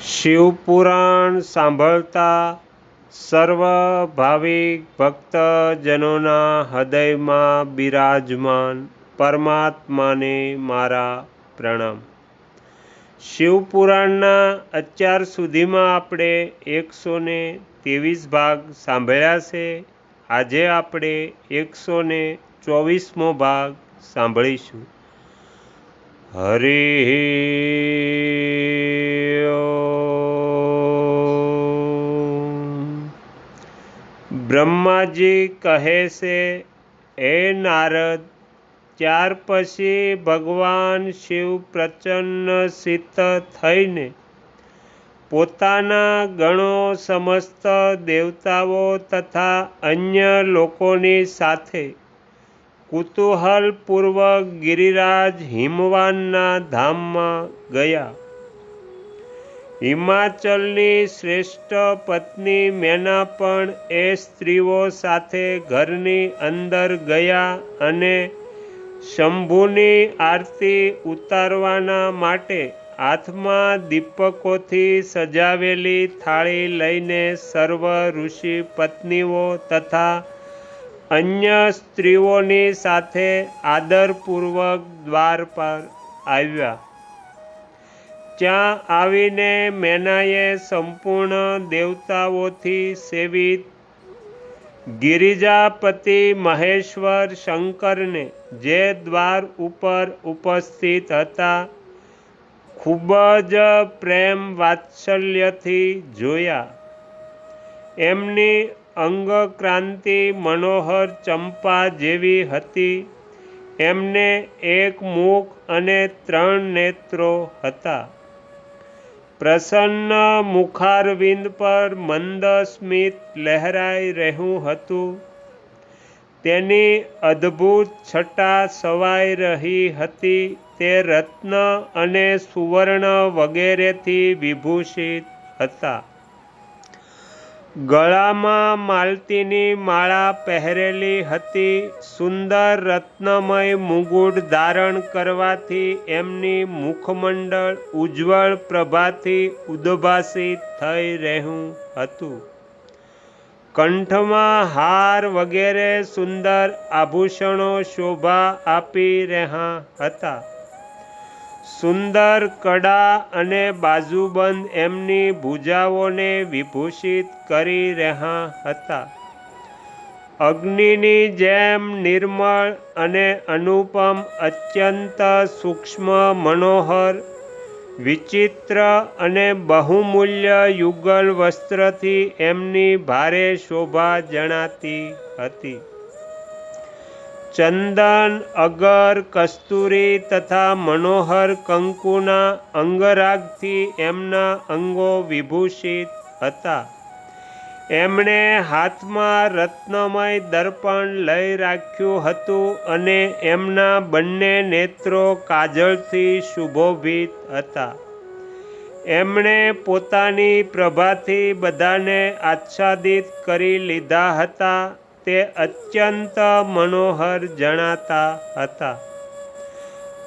શિવપુરાણ સાંભળતા સર્વ ભાવિક ભક્તજનોના હૃદયમાં બિરાજમાન પરમાત્માને મારા પ્રણામ. શિવપુરાણના અત્યાર સુધીમાં આપણે એકસો ને ત્રેવીસ ભાગ સાંભળ્યા છે. આજે આપણે એકસો ને ચોવીસમો ભાગ સાંભળીશું. હરે બ્રહ્માજી કહે છે એ નારદ, ત્યાર પછી ભગવાન શિવ પ્રચન્ન સિદ્ધ થઈને પોતાના ગણો સમસ્ત દેવતાઓ તથા અન્ય લોકોની સાથે કુતૂહલપૂર્વક ગિરિરાજ હિમવાનના ધામમાં ગયા. હિમાચલની શ્રેષ્ઠ પત્ની મેના પણ એ સ્ત્રીઓ સાથે ઘરની અંદર ગયા અને શંભુની આરતી ઉતારવાના માટે હાથમાં દીપકોથી સજાવેલી થાળી લઈને સર્વ ઋષિ પત્નીઓ તથા અન્ય સ્ત્રીઓની સાથે આદરપૂર્વક દ્વાર પર આવ્યા. ત્યાં આવીને મેનાએ સંપૂર્ણ દેવતાઓથી સેવિત ગિરિજાપતિ મહેશ્વર શંકરને જે દ્વાર ઉપર ઉપસ્થિત હતા, ખૂબ જ પ્રેમ વાત્સલ્યથી જોયા. એમની અંગક્રાંતિ મનોહર ચંપા જેવી હતી. એમને એક મુખ અને ત્રણ નેત્રો હતા. પ્રસન્ન મુખારવિંદ પર મંદ સ્મિત લહેરાઈ રહ્યું હતું. તેની અદ્ભુત છટા સવાઈ રહી હતી. તે રત્ન અને સુવર્ણ વગેરેથી વિભૂષિત હતા. ગળામાં માલતીની માળા પહેરેલી હતી. સુંદર રત્નમય મુગુટ ધારણ કરવાથી એમની મુખમંડળ ઉજ્જવળ પ્રભાથી ઉદ્ભાસિત થઈ રહ્યું હતું. કંઠમાં હાર વગેરે સુંદર આભૂષણો શોભા આપી રહ્યા હતા. સુંદર કડા અને બાજુબંધ એમની ભૂજાઓને વિભૂષિત કરી રહ્યા હતા. અગ્નિની જેમ નિર્મળ અને અનુપમ અત્યંત સૂક્ષ્મ મનોહર, વિચિત્ર અને બહુમૂલ્ય યુગલ વસ્ત્રથી એમની ભારે શોભા જણાતી હતી. ચંદન, અગર, કસ્તુરી તથા મનોહર કંકુના અંગરાગથી એમના અંગો વિભૂષિત હતા. એમણે હાથમાં રત્નમય દર્પણ લઈ રાખ્યું હતું અને એમના બંને નેત્રો કાજળથી શુભોભિત હતા. એમણે પોતાની પ્રભાથી બધાને આચ્છાદિત કરી લીધા હતા તે અત્યંત મનોહર જણાતા હતા.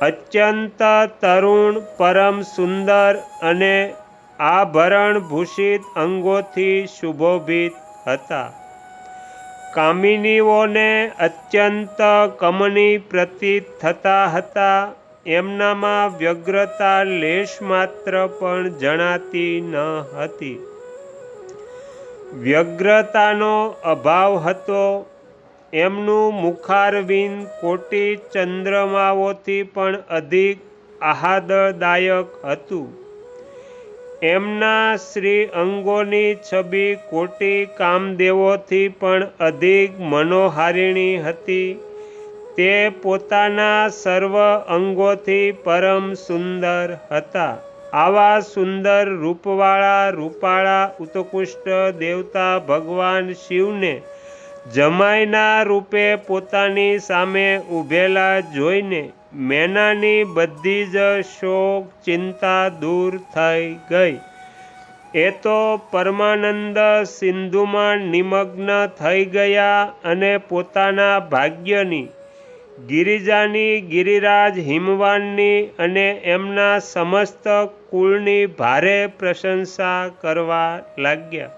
અત્યંત તરુણ, પરમ સુંદર અને આભરણભૂષિત અંગોથી શુભોભિત હતા. કામિનીઓને અત્યંત કમની પ્રતીત થતા હતા. એમનામાં વ્યગ્રતા લેશ માત્ર પણ જણાતી ન હતી. વ્યગ્રતાનો અભાવ હતો. એમનું મુખારવિંદ કોટી ચંદ્રમાઓથી પણ અધિક આહાદદાયક હતું. એમના શ્રી અંગોની છબી કોટી કામદેવોથી પણ અધિક મનોહારિણી હતી. તે પોતાના સર્વ અંગોથી પરમ સુંદર હતા. આવા સુંદર રૂપવાળા, રૂપાળા, ઉત્કૃષ્ટ દેવતા ભગવાન શિવને જમાઈના રૂપે પોતાની સામે ઊભેલા જોઈને મેનાની બધી જ શોક, ચિંતા દૂર થઈ ગઈ. એ તો પરમાનંદ સિંધુમાં નિમગ્ન થઈ ગયા અને પોતાના ભાગ્યની ગિરિજાની ગિરિરાજ હિમવાનની અને એમના સમસ્ત કુળની ભારે પ્રશંસા કરવા લાગ્યા.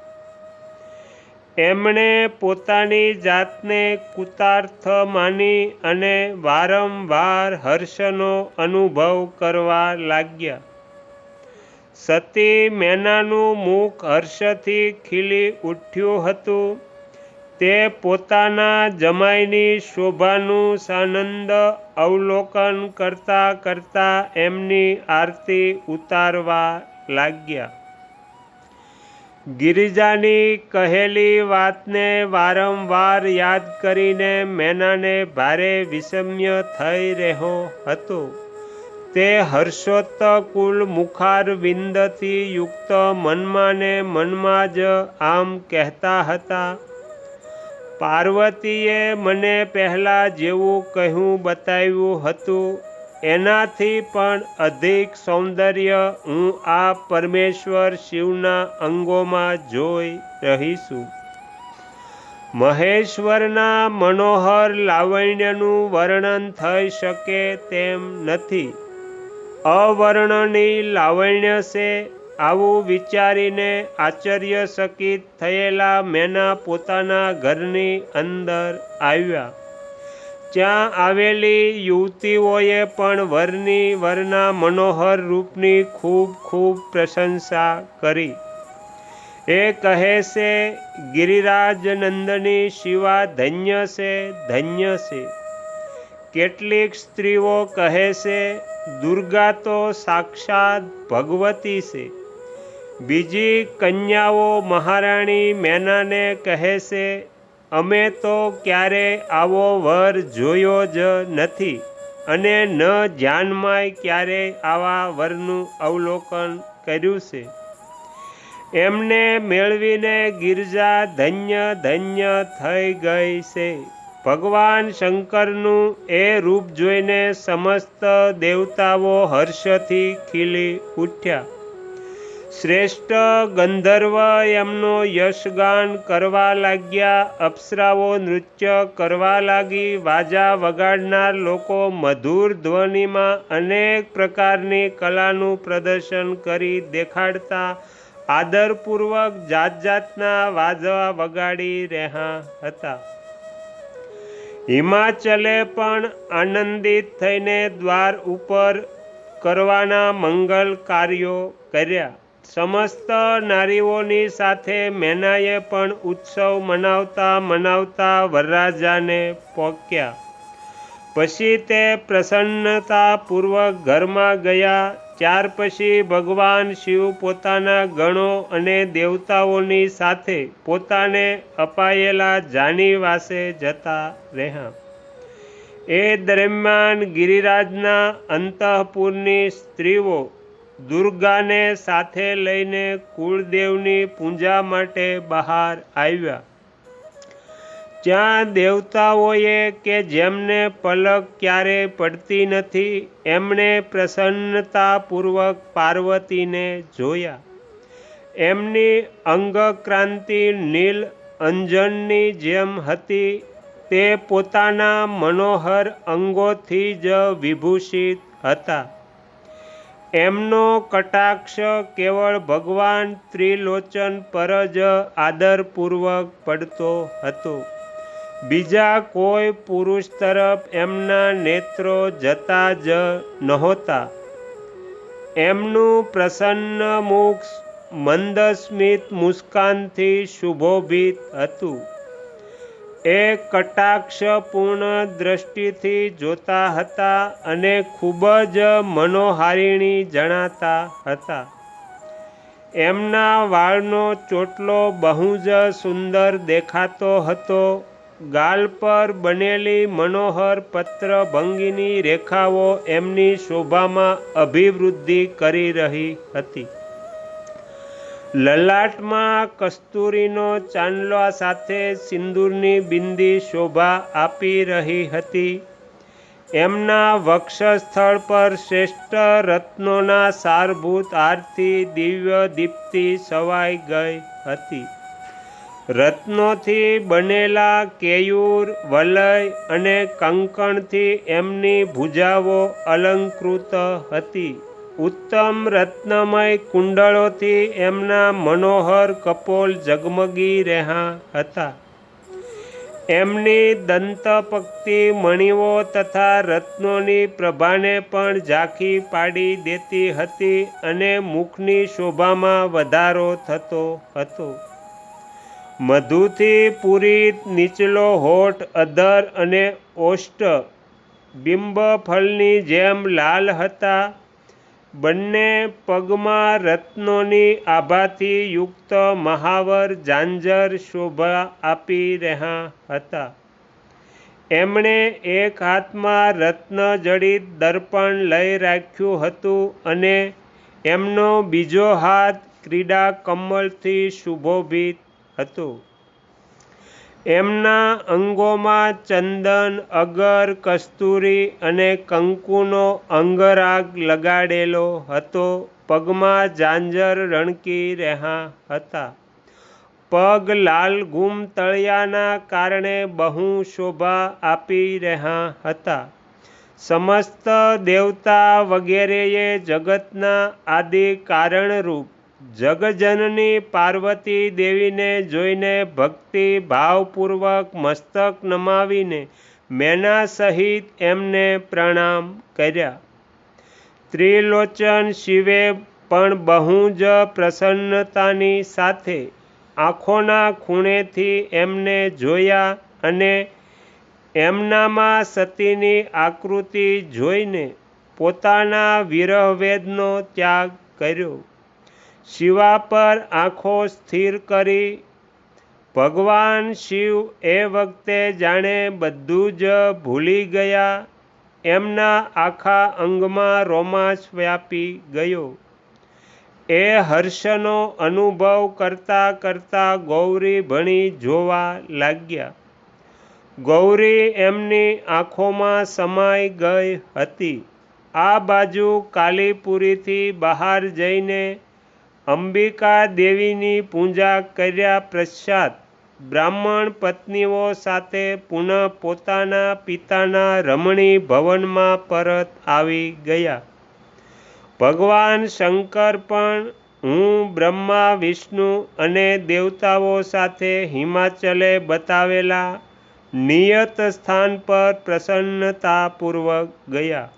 એમણે પોતાની જાતને કૃતાર્થ માની અને વારંવાર હર્ષનો અનુભવ કરવા લાગ્યા. સતી મેનાનું મુખ હર્ષથી ખીલી ઉઠ્યું હતું. તે પોતાના જમાઈની શોભાનું સાનંદ અવલોકન કરતા કરતા એમની આરતી ઉતારવા લાગ્યા. ગિરિજાની કહેલી વાતને વારંવાર યાદ કરીને મેનાને ભારે વિષમ્ય થઈ રહ્યો હતો. તે હર્ષોત્ત કુલ મુખાર વિંદથી યુક્ત મનમાં ને મનમાં જ આમ કહેતા હતા પાર્વતીએ મને પહેલાં જેવું કહ્યું બતાવ્યું હતું. એનાથી પણ અધિક સૌંદર્ય હું આ પરમેશ્વર શિવના અંગોમાં જોઈ રહીશું. મહેશ્વરના મનોહર લાવણ્યનું વર્ણન થઈ શકે તેમ નથી. અવર્ણની લાવણ્ય છે આવું વિચારીને આશ્ચર્યચકિત થયેલા મેના પોતાના ઘરની અંદર આવ્યા. ત્યાં આવેલી યુવતીઓએ પણ વરની વરના મનોહર રૂપની ખૂબ ખૂબ પ્રશંસા કરી. એ કહે છે ગિરિરાજ નંદની શિવા ધન્ય છે ધન્ય છે. કેટલીક સ્ત્રીઓ કહે છે, દુર્ગા તો સાક્ષાત ભગવતી છે. બીજી કન્યાઓ મહારાણી મેનાને કહે છે, અમે તો ક્યારે આવો વર જોયો જ નથી અને ન ધ્યાનમાંય ક્યારે આવા વરનું અવલોકન કર્યું છે. એમને મેળવીને ગિરજા ધન્ય ધન્ય થઈ ગઈ છે. ભગવાન શંકરનું એ રૂપ જોઈને સમસ્ત દેવતાઓ હર્ષથી ખીલી ઉઠ્યા. શ્રેષ્ઠ ગંધર્વ એમનો યશગાન કરવા લાગ્યા, અપ્સરાઓ નૃત્ય કરવા લાગી, વાજા વગાડનાર લોકો મધુર ધ્વનિમાં અનેક પ્રકારની કલાનું પ્રદર્શન કરી દેખાડતા, આદરપૂર્વક જાત જાતના વાજવા વગાડી રહ્યા હતા. હિમાચલે પણ આનંદિત થઈને દ્વાર ઉપર કરવાના મંગલ કાર્યો કર્યા. સમસ્ત નારીઓની સાથે મેનાએ પણ ઉત્સવ મનાવતા મનાવતા વરરાજાને પોક્યા. પછી તે પ્રસન્નતાપૂર્વક ઘરમાં ગયા, ત્યાર પછી ભગવાન શિવ પોતાના ગણો અને દેવતાઓની સાથે પોતાને અપાયેલા જાનીવાસે જતા રહ્યા. એ દરમિયાન ગિરિરાજના અંતઃપુરની સ્ત્રીઓ દુર્ગાને સાથે લઈને કુળદેવની પૂજા માટે બહાર આવ્યા. ત્યાં દેવતાઓએ કે જેમને પલક ક્યારે પડતી નથી, એમણે પ્રસન્નતાપૂર્વક પાર્વતીને જોયા. એમની અંગક્રાંતિ નીલ અંજનની જેમ હતી, તે પોતાના મનોહર અંગોથી જ વિભૂષિત હતા. એમનો કટાક્ષ કેવળ ભગવાન ત્રિલોચન પર જ આદરપૂર્વક પડતો હતો. બીજા કોઈ પુરુષ તરફ એમના નેત્રો જતા જ નહોતા. એમનું પ્રસન્ન મુખ મંદસ્મિત મુસ્કાનથી શુભોભિત હતું. એ કટાક્ષપૂર્ણ દ્રષ્ટિથી જોતા હતા અને ખૂબ જ મનોહારિણી જણાતા હતા. એમના વાળનો ચોટલો બહુ જ સુંદર દેખાતો હતો. ગાલ પર બનેલી મનોહર પત્ર ભંગીની રેખાઓ એમની શોભામાં અભિવૃદ્ધિ કરી રહી હતી. લલાટમાં કસ્તુરીનો ચાંદલા સાથે સિંદૂરની બિંદી શોભા આપી રહી હતી. એમના વક્ષસ્થળ પર શ્રેષ્ઠ રત્નોના સારભૂત આરતી દિવ્ય દીપ્તિ સવાઈ ગઈ હતી. રત્નોથી બનેલા કેયુર, વલય અને કંકણથી એમની ભુજાઓ અલંકૃત હતી. ઉત્તમ રત્નમય કુંડળોથી એમના મનોહર કપોલ ઝગમગી રહ્યા હતા. એમની દંતપક્તિ મણિઓ તથા રત્નોની પ્રભાને પણ ઝાંખી પાડી દેતી હતી અને મુખની શોભામાં વધારો થતો હતો. મધુથી પૂરિત નીચલો હોઠ, અધર અને ઓષ્ટ બિંબફળની જેમ લાલ હતા બંને પગમાં રત્નોની આભાથી યુક્ત મહાવર ઝાંઝર શોભા આપી રહ્યા હતા. એમણે એક હાથમાં રત્નજડિત દર્પણ લઈ રાખ્યું હતું અને એમનો બીજો હાથ ક્રીડા કમળથી સુશોભિત હતો. એમના અંગોમાં ચંદન, અગર, કસ્તુરી અને કંકુનો અંગરાગ લગાડેલો હતો. પગમાં ઝાંઝર રણકી રહ્યા હતા. પગ લાલ ગુમ તળિયાના કારણે બહુ શોભા આપી રહ્યા હતા. સમસ્ત દેવતા વગેરેએ જગતના આદિ કારણરૂપ જગજનની પાર્વતી દેવીને જોઈને ભક્તિ ભાવપૂર્વક મસ્તક નમાવીને મેના સહિત એમને પ્રણામ કર્યા. ત્રિલોચન શિવે પણ બહુ જ પ્રસન્નતાની સાથે આંખોના ખૂણેથી એમને જોયા અને એમનામાં સતીની આકૃતિ જોઈને પોતાના વિરહવેદનો ત્યાગ કર્યો. શિવા પર આંખો સ્થિર કરી. ભગવાન શિવ એ વખતે જાણે બધું જ ભૂલી ગયા. એમના આખા અંગમાં રોમાંચ વ્યાપી ગયો. એ હર્ષનો અનુભવ કરતા કરતા ગૌરી ભણી જોવા લાગ્યા. ગૌરી એમની આંખોમાં સમાઈ ગઈ હતી. આ બાજુ કાલીપુરીથી બહાર જઈને અંબિકા દેવીની પૂજા કર્યા પશ્ચાત બ્રાહ્મણ પત્નીઓ સાથે પુનઃ પોતાના પિતાના રમણી ભવનમાં પરત આવી ગયા. ભગવાન શંકર પણ હું, બ્રહ્મા, વિષ્ણુ અને દેવતાઓ સાથે હિમાચલે બતાવેલા નિયત સ્થાન પર પ્રસન્નતાપૂર્વક ગયા.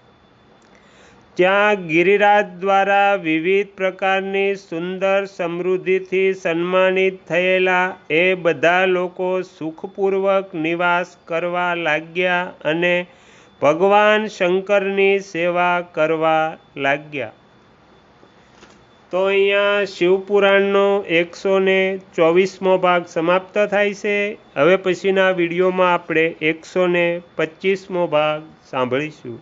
ત્યાં ગિરિરાજ દ્વારા વિવિધ પ્રકારની સુંદર સમૃદ્ધિથી સન્માનિત થયેલા એ બધા લોકો સુખપૂર્વક નિવાસ કરવા લાગ્યા અને ભગવાન શંકરની સેવા કરવા લાગ્યા. તો અહીંયા શિવપુરાણનો એકસો ને ચોવીસમો ભાગ સમાપ્ત થાય છે. હવે પછીના વિડીયોમાં આપણે એકસો ને પચીસમો ભાગ સાંભળીશું.